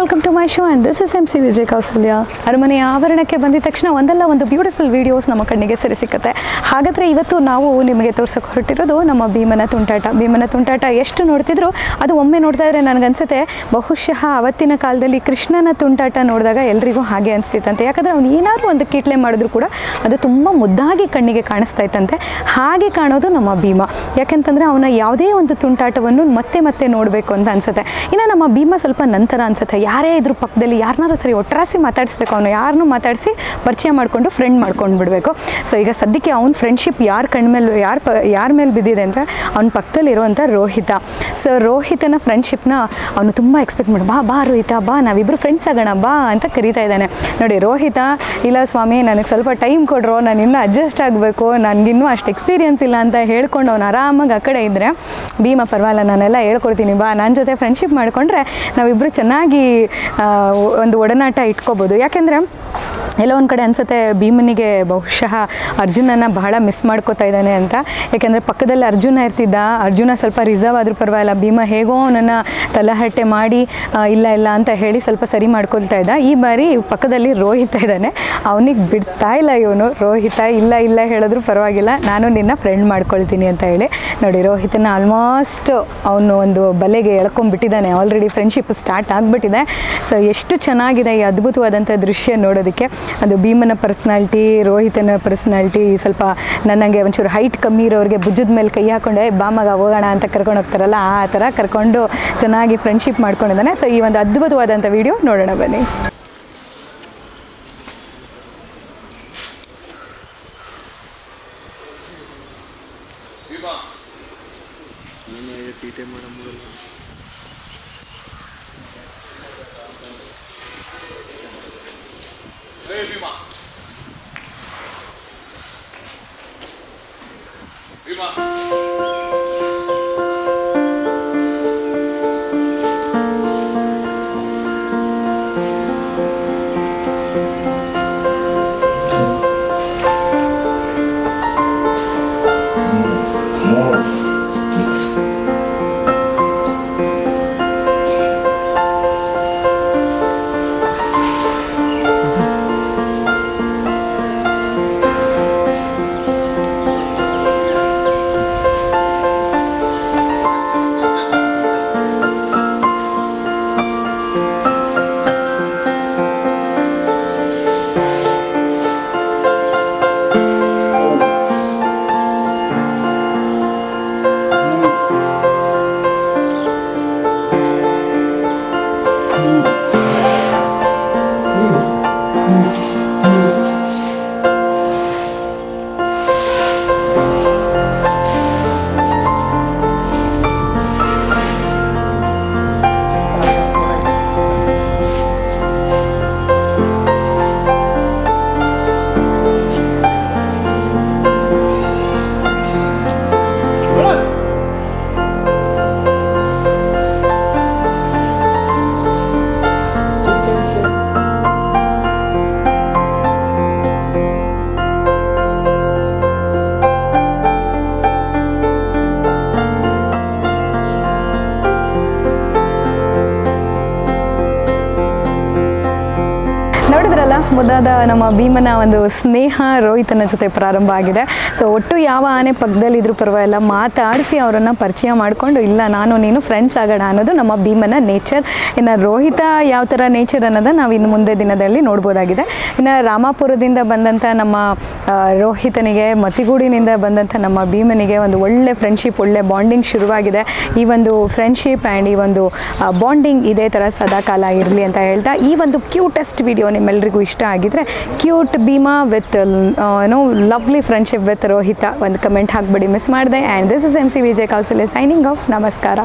Welcome to my show and this is M C Vijay Kausalya ಅರಮನೆ ಆವರಣಕ್ಕೆ ಬಂದಿದ ತಕ್ಷಣ ಒಂದಲ್ಲ ಒಂದು ಬ್ಯೂಟಿಫುಲ್ ವೀಡಿಯೋಸ್ ನಮ್ಮ ಕಣ್ಣಿಗೆ ಸರಿ ಸಿಕ್ಕತ್ತೆ ಹಾಗಾದರೆ ಇವತ್ತು ನಾವು ನಿಮಗೆ ತೋರ್ಸೋಕೆ ಹೊರಟಿರೋದು ನಮ್ಮ ಭೀಮನ ತುಂಟಾಟ. ಭೀಮನ ತುಂಟಾಟ ಎಷ್ಟು ನೋಡ್ತಿದ್ರು? ಅದು ಒಮ್ಮೆ ನೋಡ್ತಾ ಇದ್ರೆ ನನಗನ್ಸುತ್ತೆ. ಬಹುಶಃ ಅವತ್ತಿನ ಕಾಲದಲ್ಲಿ ಕೃಷ್ಣನ ತುಂಟಾಟ ನೋಡಿದಾಗ ಎಲ್ರಿಗೂ ಹಾಗೆ ಅನಿಸ್ತಿತ್ತಂತೆ. ಯಾಕಂದರೆ ಅವ್ನು ಏನಾದರೂ ಒಂದು ಕೀಟ್ಲೆ ಮಾಡಿದ್ರು ಕೂಡ ಅದು ತುಂಬ ಮುದ್ದಾಗಿ ಕಣ್ಣಿಗೆ ಕಾಣಿಸ್ತಾ ಇತ್ತಂತೆ. ಹಾಗೆ ಕಾಣೋದು ನಮ್ಮ ಭೀಮ. ಯಾಕೆಂತಂದರೆ ಅವನ ಯಾವುದೇ ಒಂದು ತುಂಟಾಟವನ್ನು ಮತ್ತೆ ಮತ್ತೆ ನೋಡಬೇಕು ಅಂತ ಅನಿಸುತ್ತೆ. ಇನ್ನು ನಮ್ಮ ಭೀಮ ಸ್ವಲ್ಪ ನಂತರ ಅನ್ಸುತ್ತೆ. ಯಾರೇ ಇದ್ರ ಪಕ್ಕದಲ್ಲಿ ಯಾರನ್ನಾರು ಸರಿ ಒಟ್ಟ್ರಾಸಿ ಮಾತಾಡಿಸ್ಬೇಕು, ಅವನು ಯಾರನ್ನೂ ಮಾತಾಡಿಸಿ ಪರಿಚಯ ಮಾಡಿಕೊಂಡು ಫ್ರೆಂಡ್ ಮಾಡ್ಕೊಂಡು ಬಿಡಬೇಕು. ಸೊ ಈಗ ಸದ್ಯಕ್ಕೆ ಅವ್ನ ಫ್ರೆಂಡ್ಶಿಪ್ ಯಾರ ಕಣ್ಮೇಲೆ ಯಾರ ಪ, ಯಾರ ಮೇಲೆ ಬಿದ್ದಿದೆ ಅಂದರೆ ಅವ್ನ ಪಕ್ಕದಲ್ಲಿ ಇರುವಂಥ ರೋಹಿತ. ಸೊ ರೋಹಿತನ ಫ್ರೆಂಡ್ಶಿಪ್ನ ಅವನು ತುಂಬ ಎಕ್ಸ್ಪೆಕ್ಟ್ ಮಾಡಿ, ಬಾ ಬಾ ರೋಹಿತ, ಬಾ ನಾವಿಬ್ಬರು ಫ್ರೆಂಡ್ಸ್ ಆಗೋಣ, ಬಾ ಅಂತ ಕರೀತಾ ಇದ್ದಾನೆ. ನೋಡಿ, ರೋಹಿತ, ಇಲ್ಲ ಸ್ವಾಮಿ, ನನಗೆ ಸ್ವಲ್ಪ ಟೈಮ್ ಕೊಡ್ರೋ, ನಾನು ಇನ್ನೂ ಅಡ್ಜಸ್ಟ್ ಆಗಬೇಕು ನನಗಿನ್ನೂ ಅಷ್ಟು ಎಕ್ಸ್ಪೀರಿಯನ್ಸ್ ಇಲ್ಲ ಅಂತ ಹೇಳ್ಕೊಂಡು ಅವ್ನು ಆರಾಮಾಗಿ ಆ ಕಡೆ ಇದ್ದರೆ ಭೀಮಾ, ಪರವಾಗಿಲ್ಲ, ನಾನೆಲ್ಲ ಹೇಳ್ಕೊಡ್ತೀನಿ, ಬಾ ನನ್ನ ಜೊತೆ ಫ್ರೆಂಡ್ಶಿಪ್ ಮಾಡಿಕೊಂಡ್ರೆ ನಾವಿಬ್ಬರು ಚೆನ್ನಾಗಿ ಒಂದು ಒಡನಾಟ ಇಟ್ಕೋಬೋದು. ಯಾಕೆಂದರೆ ಎಲ್ಲೋ ಒಂದು ಕಡೆ ಅನಿಸುತ್ತೆ ಭೀಮನಿಗೆ ಬಹುಶಃ ಅರ್ಜುನನ ಬಹಳ ಮಿಸ್ ಮಾಡ್ಕೋತಾ ಇದ್ದಾನೆ ಅಂತ. ಯಾಕೆಂದರೆ ಪಕ್ಕದಲ್ಲಿ ಅರ್ಜುನ ಇರ್ತಿದ್ದ, ಅರ್ಜುನ ಸ್ವಲ್ಪ ರಿಸರ್ವ್ ಆದರೂ ಪರವಾಗಿಲ್ಲ. ಭೀಮ ಹೇಗೋ ಅವನನ್ನು ತಲಹಟ್ಟೆ ಮಾಡಿ ಇಲ್ಲ ಇಲ್ಲ ಅಂತ ಹೇಳಿ ಸ್ವಲ್ಪ ಸರಿ ಮಾಡ್ಕೊಳ್ತಾ ಇದ್ದ. ಈ ಬಾರಿ ಪಕ್ಕದಲ್ಲಿ ರೋಹಿತ ಇದ್ದಾನೆ. ಅವನಿಗೆ ಬಿಡ್ತಾ ಇಲ್ಲ ಇವನು. ರೋಹಿತ, ಇಲ್ಲ ಇಲ್ಲ ಹೇಳಿದ್ರು ಪರವಾಗಿಲ್ಲ. ನಾನು ನಿನ್ನ ಫ್ರೆಂಡ್ ಮಾಡ್ಕೊಳ್ತೀನಿ ಅಂತ ಹೇಳಿ. ನೋಡಿ, ರೋಹಿತನ ಆಲ್ಮೋಸ್ಟ್ ಅವನು ಒಂದು ಬಲೆಗೆ ಎಳ್ಕೊಂಡ್ಬಿಟ್ಟಿದ್ದಾನೆ. ಆಲ್ರೆಡಿ ಫ್ರೆಂಡ್ಶಿಪ್ ಸ್ಟಾರ್ಟ್ ಆಗಿಬಿಟ್ಟಿದೆ. ಸೊ ಎಷ್ಟು ಚೆನ್ನಾಗಿದೆ ಈ ಅದ್ಭುತವಾದಂಥ ದೃಶ್ಯ ನೋಡೋದಕ್ಕೆ. ಅದು ಭೀಮನ ಪರ್ಸ್ನಾಲ್ಟಿ ರೋಹಿತನ ಪರ್ಸ್ನಾಲ್ಟಿ ಸ್ವಲ್ಪ ನನಗೆ ಒಂಚೂರು ಹೈಟ್ ಕಮ್ಮಿ ಇರೋರಿಗೆ ಭುಜದ ಮೇಲೆ ಕೈ ಹಾಕೊಂಡೆ ಬಾಮಗ ಹೋಗೋಣ ಅಂತ ಕರ್ಕೊಂಡು ಹೋಗ್ತಾರಲ್ಲ, ಆ ಥರ ಕರ್ಕೊಂಡು ಚೆನ್ನಾಗಿ ಫ್ರೆಂಡ್ಶಿಪ್ ಮಾಡ್ಕೊಂಡಿದ್ದಾನೆ. ಸೊ ಈ ಒಂದು ಅದ್ಭುತವಾದಂಥ ವಿಡಿಯೋ ನೋಡೋಣ ಬನ್ನಿ. Prima. ಮಾಡೋ ನೋಡಿದ್ರಲ್ಲ ಮುದ್ದಾದ ನಮ್ಮ ಭೀಮನ ಒಂದು ಸ್ನೇಹ ರೋಹಿತನ ಜೊತೆ ಪ್ರಾರಂಭ ಆಗಿದೆ. ಸೊ ಒಟ್ಟು ಯಾವ ಆನೆ ಪಕ್ಕದಲ್ಲಿದ್ರೂ ಪರವಾಗಿಲ್ಲ, ಮಾತಾಡಿಸಿ ಅವರನ್ನು ಪರಿಚಯ ಮಾಡಿಕೊಂಡು, ಇಲ್ಲ, ನಾನು ನೀನು ಫ್ರೆಂಡ್ಸ್ ಆಗೋಣ ಅನ್ನೋದು ನಮ್ಮ ಭೀಮನ ನೇಚರ್ ಇನ್ನು ರೋಹಿತ ಯಾವ ಥರ ನೇಚರ್ ಅನ್ನೋದನ್ನು ನಾವು ಇನ್ನು ಮುಂದೆ ದಿನದಲ್ಲಿ ನೋಡ್ಬೋದಾಗಿದೆ. ಇನ್ನು ರಾಮಾಪುರದಿಂದ ಬಂದಂಥ ನಮ್ಮ ರೋಹಿತನಿಗೆ, ಮತಿಗೂಡಿನಿಂದ ಬಂದಂಥ ನಮ್ಮ ಭೀಮನಿಗೆ ಒಂದು ಒಳ್ಳೆ ಫ್ರೆಂಡ್ಶಿಪ್ ಒಳ್ಳೆ ಬಾಂಡಿಂಗ್ ಶುರುವಾಗಿದೆ. ಈ ಒಂದು ಫ್ರೆಂಡ್ಶಿಪ್ ಆ್ಯಂಡ್ ಈ ಒಂದು ಬಾಂಡಿಂಗ್ ಇದೇ ಥರ ಸದಾಕಾಲ ಇರಲಿ ಅಂತ ಹೇಳ್ತಾ ಈ ಒಂದು ಕ್ಯೂಟೆಸ್ಟ್ ವಿಡಿಯೋ ನಿಮ್ಮೆಲ್ರಿಗೂ ಇಷ್ಟ ಆಗಿದ್ರೆ ಕ್ಯೂಟ್ ಭೀಮಾ ವಿತ್ ಏನೋ ಲವ್ಲಿ ಫ್ರೆಂಡ್ಶಿಪ್ ವಿತ್ ರೋಹಿತ ಒಂದು ಕಮೆಂಟ್ ಹಾಕ್ಬಿಡಿ ಮಿಸ್ ಮಾಡಿದೆ. And this is M C Vijay Kausalya signing off ನಮಸ್ಕಾರ.